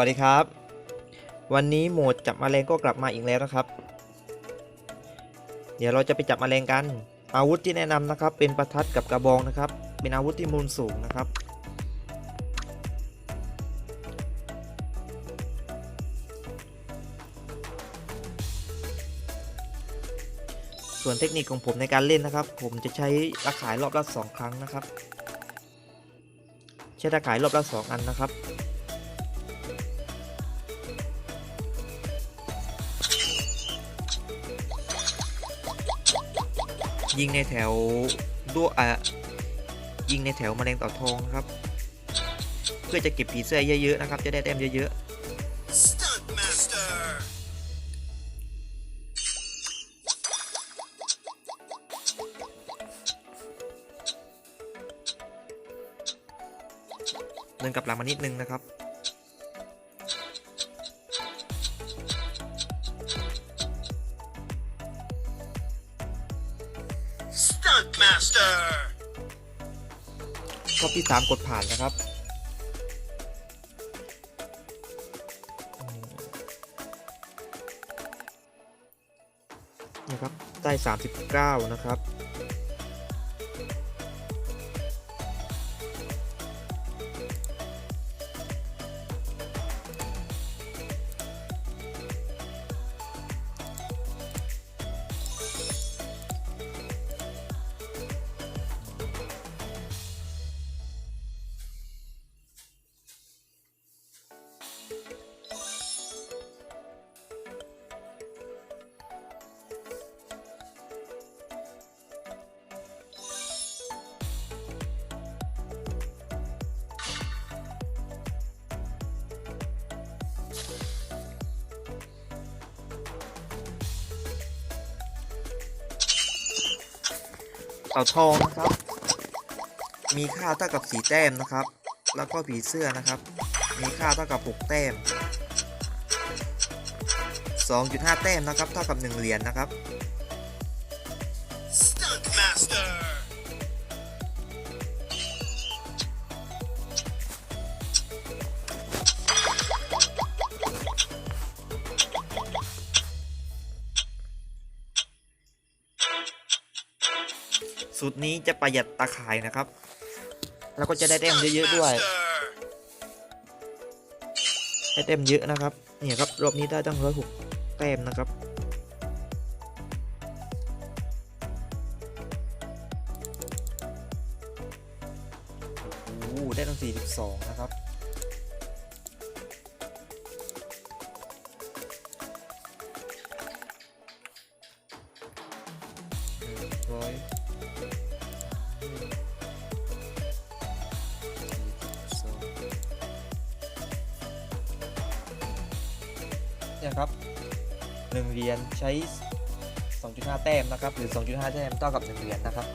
สวัสดีครับ วันนี้โหมดจับมแมลงก็กลับมาอีกแล้วนะครับ เดี๋ยวเราจะไปจับมแมลงกัน อาวุธที่แนะนำนะครับ เป็นประทัดกับกระบองนะครับ เป็นอาวุธที่มูลสูงนะครับ ส่วนเทคนิคของผมในการเล่นนะครับ ผมจะใช้ตะข่ายรอบละสองครั้งนะครับ ใช้ตะข่ายรอบละสองอันนะครับ ยิงในแถวด้วอะยิงในแถวแมลงเต่าทองครับ เพื่อจะเก็บผีเสื้อเยอะๆนะครับ จะได้แต้มเยอะๆเดินกลับหลังมานิดนึงนะครับ รอบที่ 3 กดผ่านนะครับ นะครับ ได้ 39 นะครับ เต่าทองนะครับ มีค่าเท่ากับสีแต้มนะครับ แล้วก็ผีเสื้อนะครับ มีค่าเท่ากับ 6 แต้ม 2.5 แต้มนะครับ เท่ากับ 1 เหรียญนะครับ สูตรนี้จะประหยัดตาข่ายนะครับ แล้วก็จะได้เต็มเยอะๆด้วย ได้เต็มเยอะนะครับ เนี่ยครับรอบนี้ได้ตั้งร้อยหกแต้มนะครับโอ้ได้ตั้ง42 นะครับ 1เหรียญใช้ 2.5 แต้มนะครับหรือ 2.5 แต้มเท่ากับ 1 เหรียญนะครับ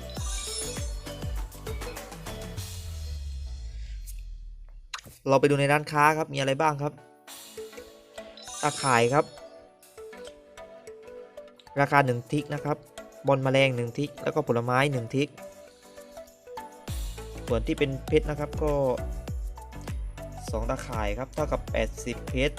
เราไปดูในร้านค้าครับมีอะไรบ้างครับตะข่ายครับ ราคา 1 ทิกนะครับบอลแมลง 1 ทิก แล้วก็ผลไม้ 1 ทิก ส่วนที่เป็นเพชรนะครับก็ 2ตะข่ายครับเท่ากับ 80 เพชร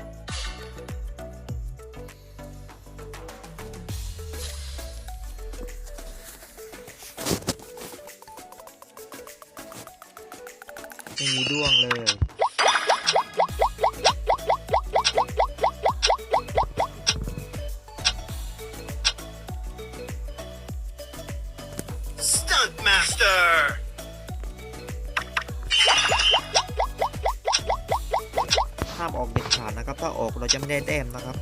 จะไม่ได้แต้มนะครับ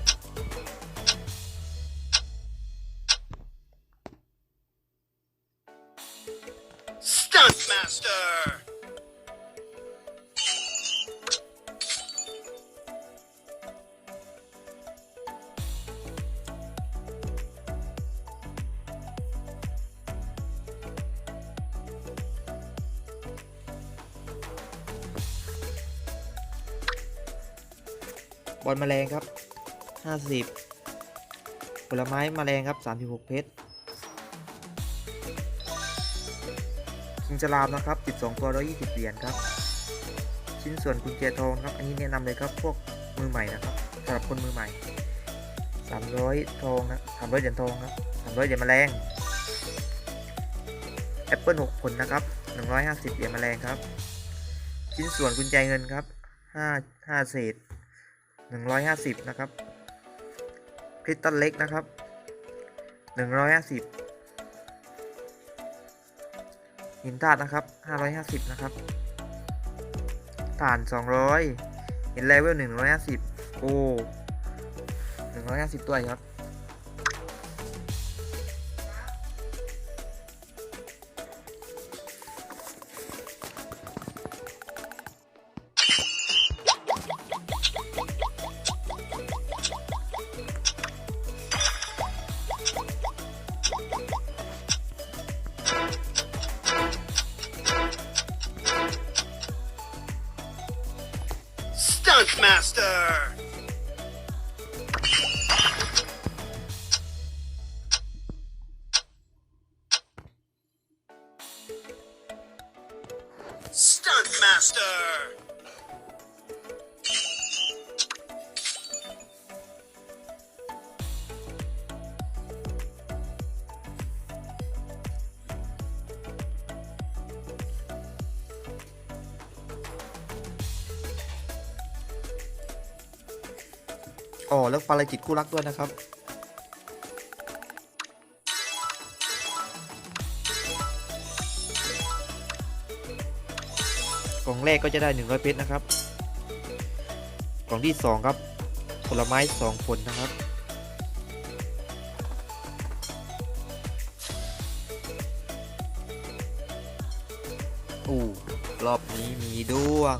บอลแมลงครับ 50 ผลไม้แมลงครับ 36 เพชรชิงจรามนะครับ 12 ตัว 120 เหรียญครับ ชิ้นส่วนกุญแจทองครับ อันนี้แนะนำเลยครับพวกมือใหม่นะครับสำหรับคนมือใหม่ 300 ทองนะ300 เหรียญทองครับ 300 เหรียญแมลงแอปเปิล6ผลนะครับ 150 เหรียญแมลงครับ ชิ้นส่วนกุญแจเงินครับ 5 5 เศษ 150 นะครับคริสตัลเล็กนะครับ 150 หินธาตุนะครับ 550 นะครับฐาน 200หินเลเวล150 โอ้150 ตัวครับ Punch Master! อ๋อแล้วภารกิจคู่รักด้วยนะครับ กล่องแรกก็จะได้ 100 เพชรนะครับ กล่องที่ 2 ครับ ผลไม้ 2 ผลนะครับ อู้รอบนี้มีด้วง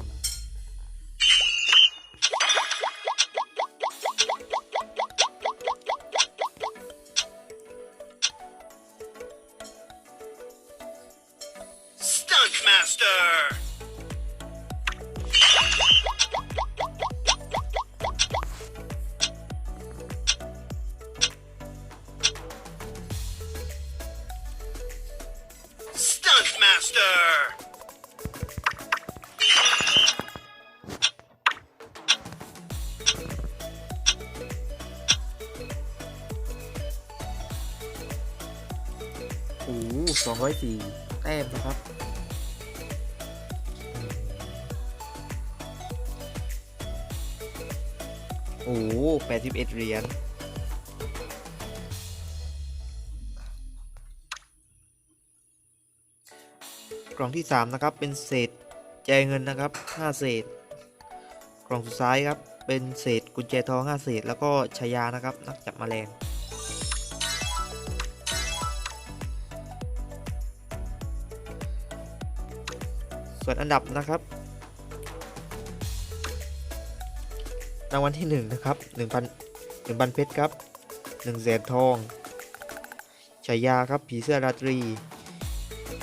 โอ้สองร้อยสี่แต้มนะครับอืมโอ้แปดสิบเอ็ดเหรียญกล่องที่สามนะครับ เป็นเศษแจเงินนะครับห้าเศษ กล่องสุดท้ายครับ เป็นเศษกุญแจทองห้าเศษ แล้วก็ชายานะครับ นักจับแมลง ส่วนอันดับนะครับ รางวัลที่ 1 นะครับ1,000 1,000เพชรครับ1แสนทองฉายาครับผีเสื้อราตรี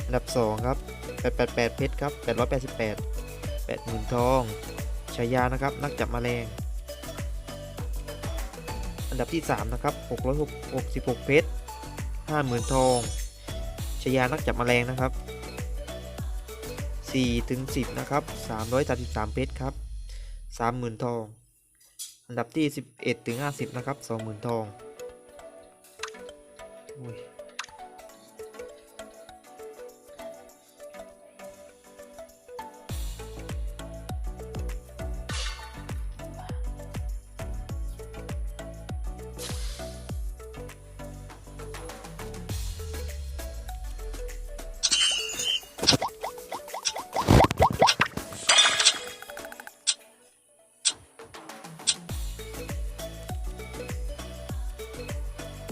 อันดับ 2 ครับ 888 เพชรครับ 888 80,000 ทองฉายานะครับนักจับแมลง อันดับที่ 3 นะครับ 666 เพชร 50,000 ทองฉายานักจับแมลงนะครับ 4ถึง10 นะครับ 333 เพชรครับ 30,000 ทอง อันดับที่ 11ถึง50 นะครับ 20,000 ทองอุ้ย《